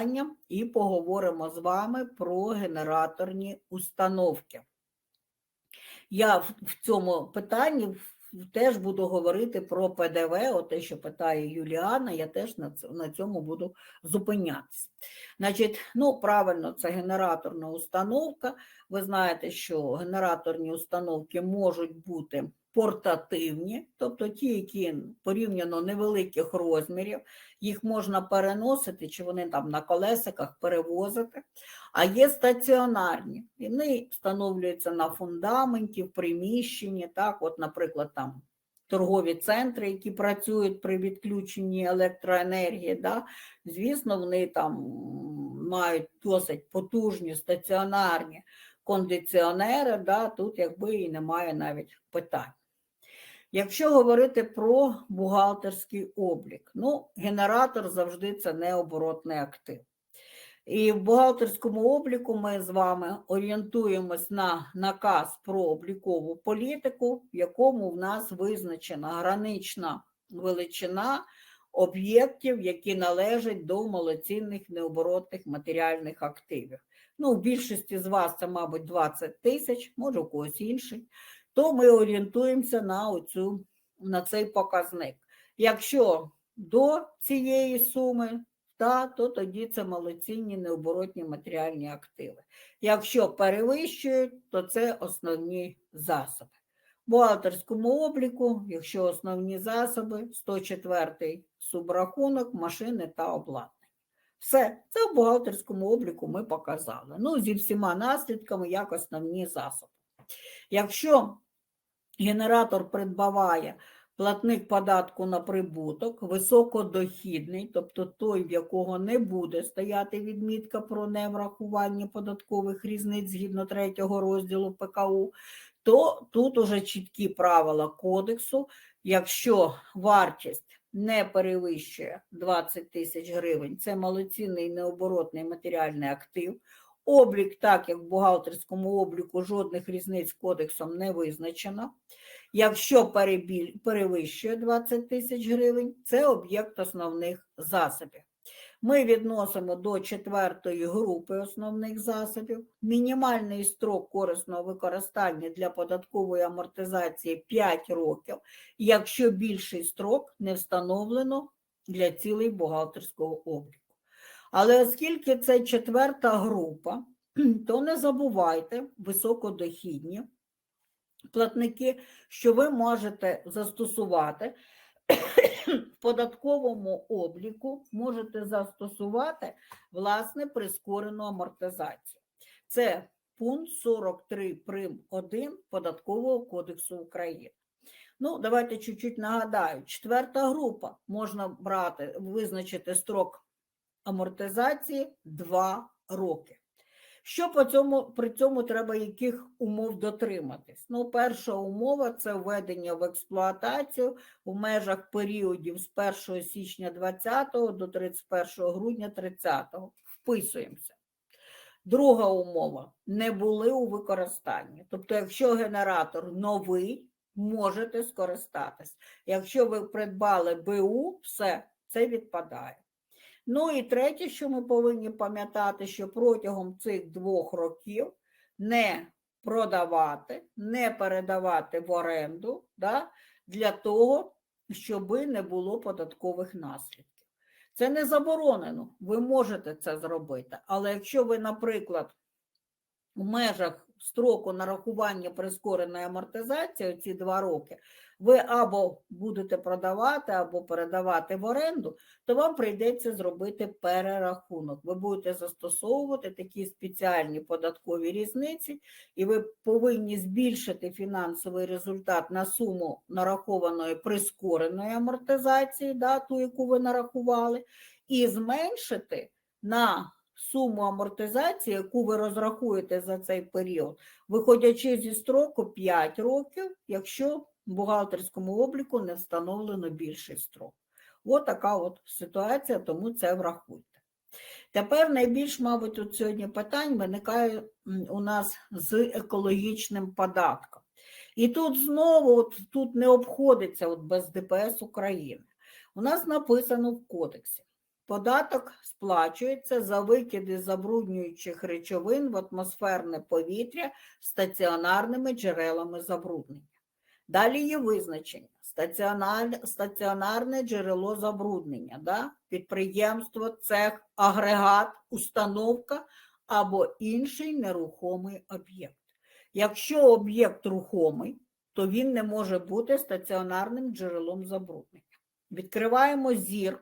питання і поговоримо з вами про генераторні установки. Я в цьому питанні теж буду говорити про ПДВ, те, що питає Юліана, я теж на цьому буду зупинятися. Значить, ну правильно, це генераторна установка. Ви знаєте, що генераторні установки можуть бути портативні, тобто ті, які порівняно невеликих розмірів, їх можна переносити, чи вони там на колесиках перевозити, а є стаціонарні, вони встановлюються на фундаменті, в приміщенні, так, от, наприклад, там торгові центри, які працюють при відключенні електроенергії, да, звісно, вони там мають досить потужні стаціонарні кондиціонери, да, тут якби і немає навіть питань. Якщо говорити про бухгалтерський облік, ну, генератор завжди це необоротний актив. І в бухгалтерському обліку ми з вами орієнтуємось на наказ про облікову політику, в якому в нас визначена гранична величина об'єктів, які належать до малоцінних необоротних матеріальних активів. Ну, в більшості з вас це, мабуть, 20 тисяч, може у когось інший, то ми орієнтуємося на, оцю, на цей показник. Якщо до цієї суми та, то тоді це малоцінні необоротні матеріальні активи. Якщо перевищують, то це основні засоби. В бухгалтерському обліку, якщо основні засоби, 104 субрахунок, машини та обладнання. Все, це в бухгалтерському обліку ми показали. Ну, зі всіма наслідками, як основні засоби. Якщо генератор придбаває платник податку на прибуток, високодохідний, тобто той, в якого не буде стояти відмітка про неврахування податкових різниць згідно третього розділу ПКУ, то тут уже чіткі правила кодексу. Якщо вартість не перевищує 20 тисяч гривень, це малоцінний необоротний матеріальний актив. Облік, так як в бухгалтерському обліку жодних різниць кодексом не визначено. Якщо перевищує 20 тисяч гривень, це об'єкт основних засобів. Ми відносимо до четвертої групи основних засобів. Мінімальний строк корисного використання для податкової амортизації 5 років, якщо більший строк не встановлено для цілей бухгалтерського обліку. Але оскільки це четверта група, то не забувайте високодохідні платники, що ви можете застосувати в податковому обліку, можете застосувати власне прискорену амортизацію. Це пункт 43 прим 1 Податкового кодексу України. Ну, давайте чуть-чуть нагадаю. Четверта група можна брати, визначити строк амортизації 2 роки. Що по цьому, при цьому треба яких умов дотриматись? Ну, перша умова це введення в експлуатацію в межах періодів з 1 січня 20 до 31 грудня 30. Вписуємося. Друга умова не були у використанні. Тобто, якщо генератор новий, можете скористатись. Якщо ви придбали БУ, все, це відпадає. Ну і третє, що ми повинні пам'ятати, що протягом цих двох років не продавати, не передавати в оренду да, для того, щоб не було податкових наслідків. Це не заборонено, ви можете це зробити. Але якщо ви, наприклад, в межах строку нарахування прискореної амортизації, ці два роки, ви або будете продавати, або передавати в оренду, то вам прийдеться зробити перерахунок. Ви будете застосовувати такі спеціальні податкові різниці, і ви повинні збільшити фінансовий результат на суму нарахованої прискореної амортизації, да, ту, яку ви нарахували, і зменшити на суму амортизації, яку ви розрахуєте за цей період, виходячи зі строку 5 років, якщо в бухгалтерському обліку не встановлено більший строк. Ось така от ситуація, тому це врахуйте. Тепер найбільш, мабуть, от сьогодні питань виникає у нас з екологічним податком. І тут знову от, тут не обходиться от без ДПС України. У нас написано в кодексі. Податок сплачується за викиди забруднюючих речовин в атмосферне повітря стаціонарними джерелами забруднення. Далі є визначення. Стаціонар, стаціонарне джерело забруднення, да? підприємство, цех, агрегат, установка або інший нерухомий об'єкт. Якщо об'єкт рухомий, то він не може бути стаціонарним джерелом забруднення. Відкриваємо зір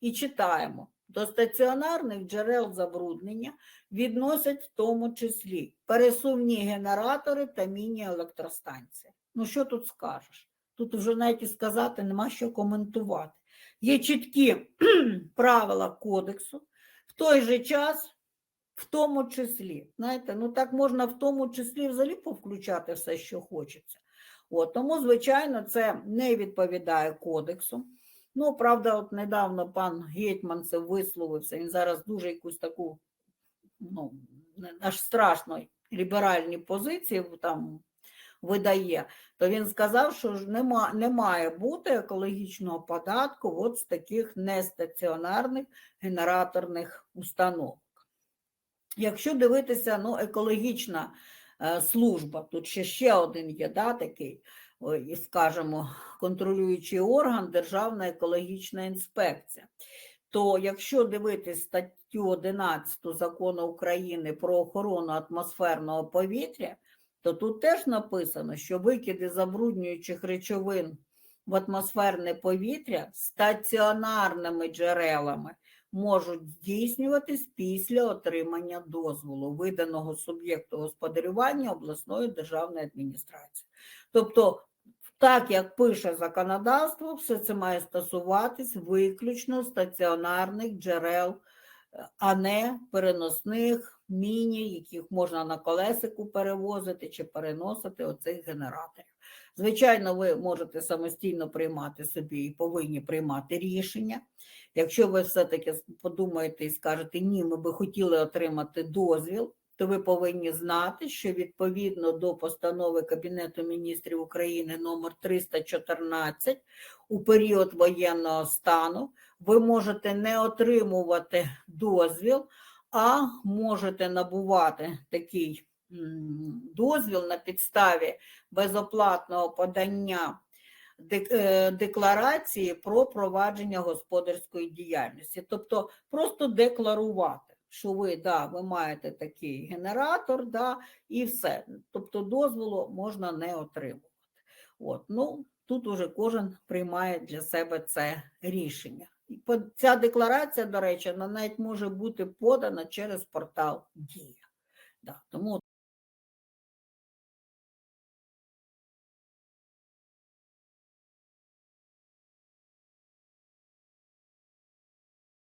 і читаємо. До стаціонарних джерел забруднення відносять в тому числі пересувні генератори та міні-електростанції. Ну що тут скажеш? Тут вже навіть і сказати нема що коментувати. Є чіткі правила кодексу, в той же час, в тому числі. Знаєте, ну так можна в тому числі взагалі повключати все, що хочеться. От, тому, звичайно, це не відповідає кодексу. Ну, правда, от недавно пан Гетьманцев висловився, він зараз дуже якусь таку, ну, аж страшно ліберальні позиції там видає, то він сказав, що нема, не має бути екологічного податку от з таких нестаціонарних генераторних установок. Якщо дивитися, ну, екологічна е, служба, тут ще ще один є, да, такий, ой, скажімо, контролюючий орган Державна екологічна інспекція. То якщо дивитись статтю 11 закону України про охорону атмосферного повітря, то тут теж написано, що викиди забруднюючих речовин в атмосферне повітря стаціонарними джерелами можуть здійснюватись після отримання дозволу, виданого суб'єкту господарювання обласної державної адміністрації. Тобто, так як пише законодавство, все це має стосуватись виключно стаціонарних джерел, е, а не переносних міні, яких можна на колесику перевозити чи переносити оцих генераторів. Звичайно, ви можете самостійно приймати собі і повинні приймати рішення. Якщо ви все-таки подумаєте і скажете, ні, ми би хотіли отримати дозвіл, то ви повинні знати, що відповідно до постанови Кабінету міністрів України номер 314 у період воєнного стану ви можете не отримувати дозвіл, а можете набувати такий дозвіл на підставі безоплатного подання е, декларації про провадження господарської діяльності. Тобто просто декларувати, що ви, да, ви маєте такий генератор, да, і все. Тобто дозволу можна не отримувати. От, ну, тут уже кожен приймає для себе це рішення. Ця декларація, до речі, вона навіть може бути подана через портал Дія. Да, тому